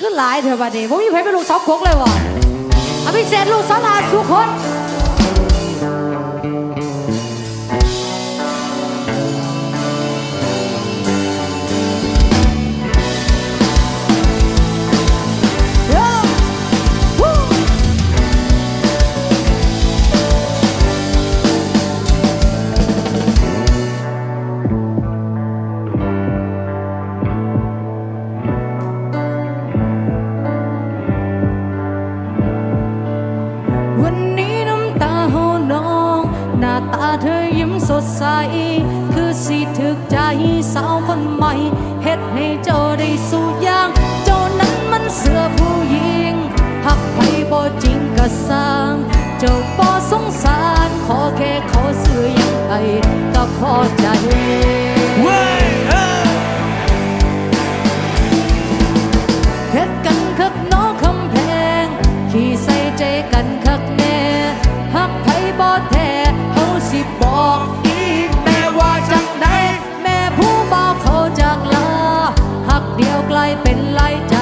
คือหลายเถอะบัดนี้ผมมีไผเป็นลูกสอวกกเลยวะอภิเศษลูกสอวลาสุคน พอใจเฮ็ดกันคักน้อคำแพง ขี่ใส่ใจกันคักแน่หักไผบ่แท้เฮาสิบอกอีกแม่วาจังไดแม่ผู้บอกเขาจากลาหักเดียวกลเป็นหลจ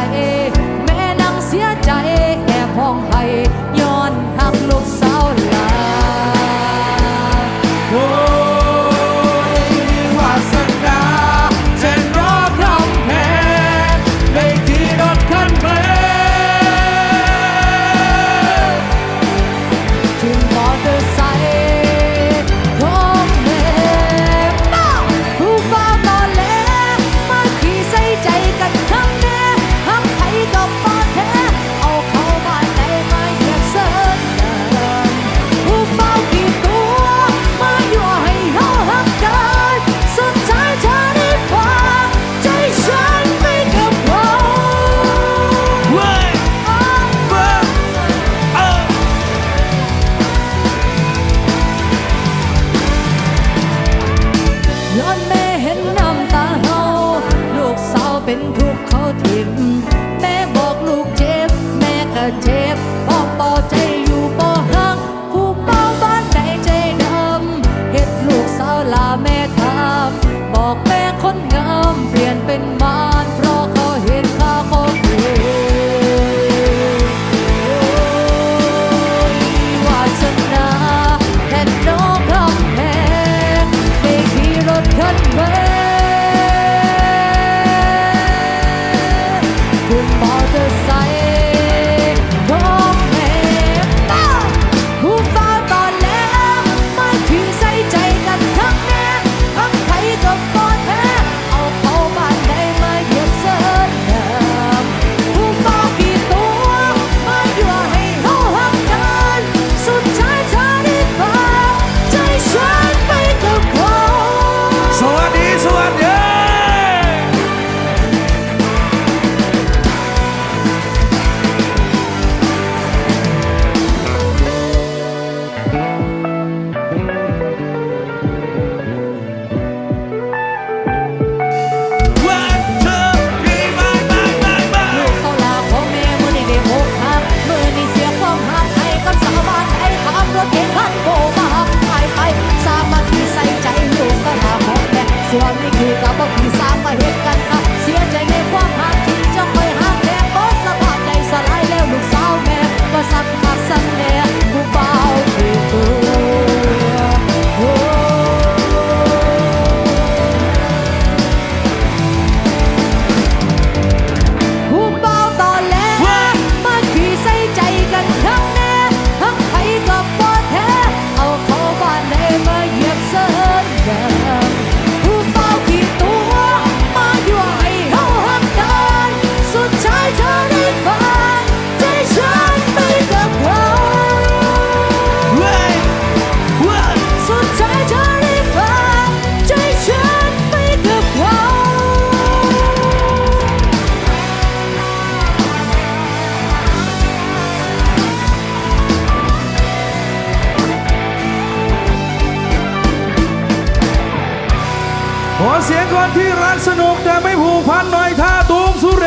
ขอเสียงคนที่รักสนุกแต่ไม่ผูกพันหน่อยท่าตูมสุเร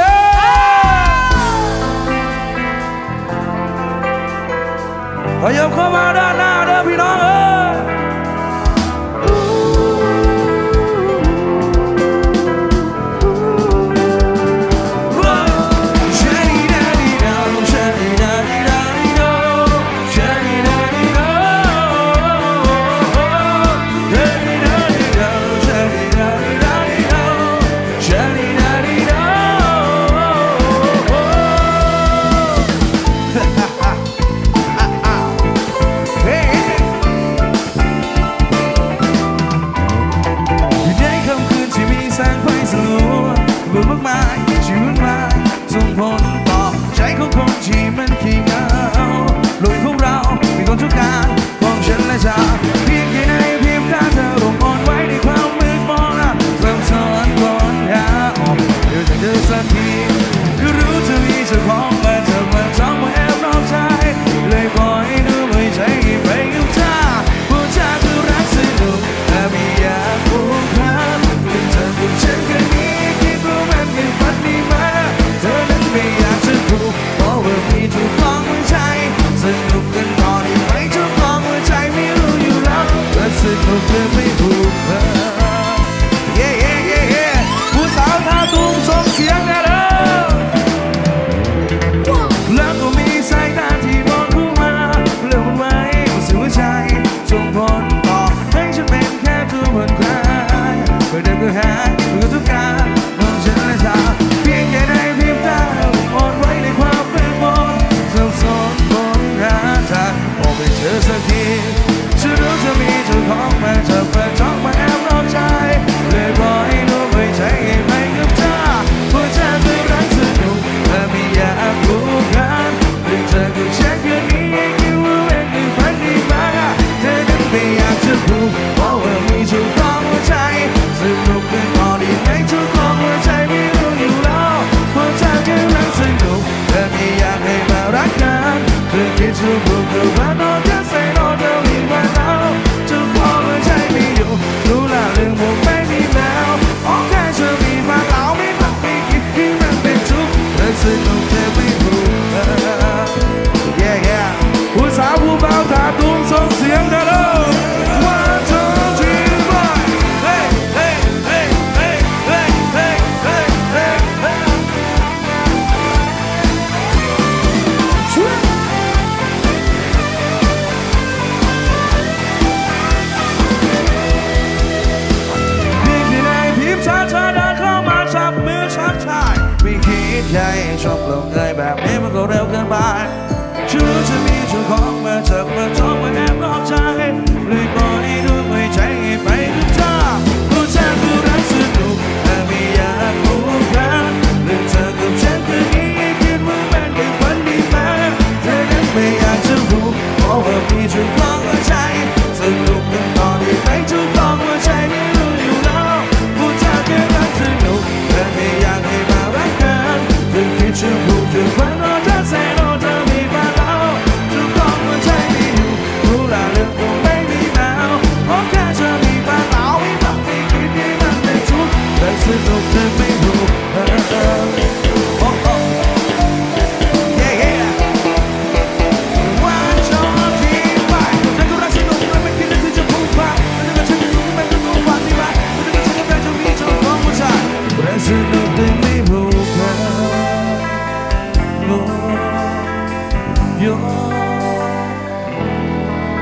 ขยับเข้ามาด้านหน้าเด้อพี่น้องเอ้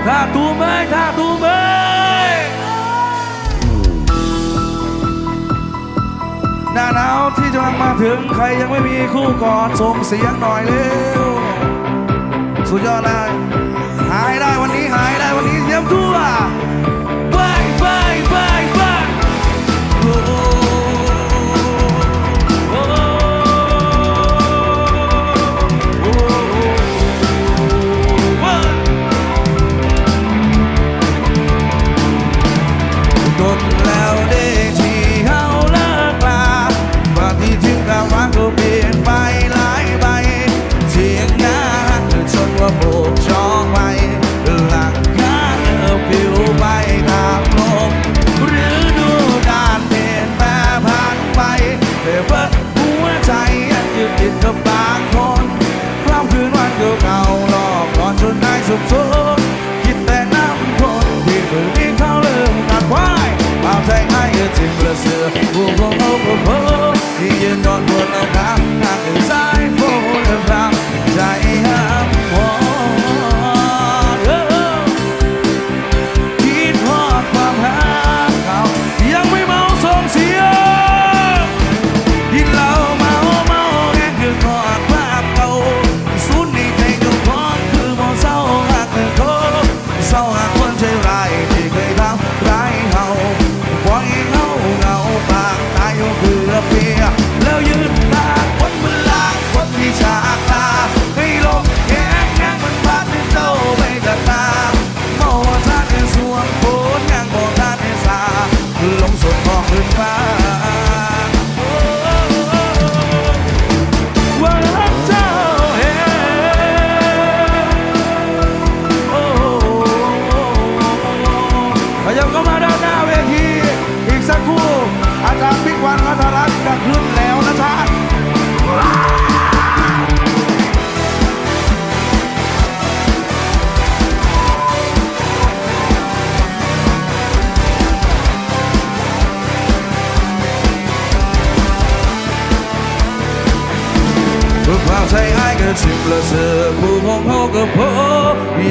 Tatu mãe, tatu mãe หน้าหนาวที่จะมาถึงใครยังไม่มีคู่กอดส่งเสียงหน่อยเร็วสุดยอดเลยหายได้วันนี้หายได้วันนี้เยี่ยมทั่ว ว่าใจอ้ายก็ชิมละเสือผู้คงเขาก็พ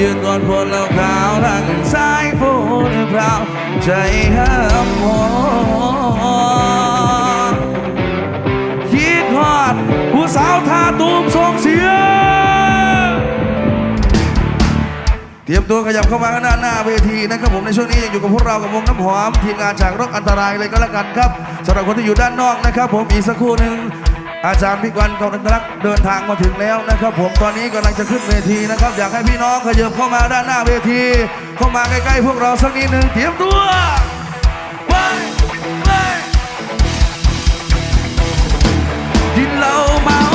ยืนกอดคนแล้วขาวทางสายฝนพราวใจห้ามมองคิดฮอดผู้สาวทาตูมส่งเสียงเตรียมตัวขยับเข้ามาข้างหน้าหน้าเวทีนะครับผมในช่วงนี้ยังอยู่กับพวกเรากับวงน้ำหอมทีมงานจากรกอันตรายเลยก็แล้วกันครับสำหรับคนที่อยู่ด้านนอกนะครับ ผมอีกสักครู่หนึ่ง อาจารย์พิกวันกองนันทรักษ์เดินทางมาถึงแล้วนะครับ ผมตอนนี้กำลังจะขึ้นเวทีนะครับ อยากให้พี่น้องขยับเข้ามาด้านหน้าเวที เข้ามาใกล้ๆพวกเราสักนิดหนึ่งเตรียมตัวไปไปกินเหล้าเมา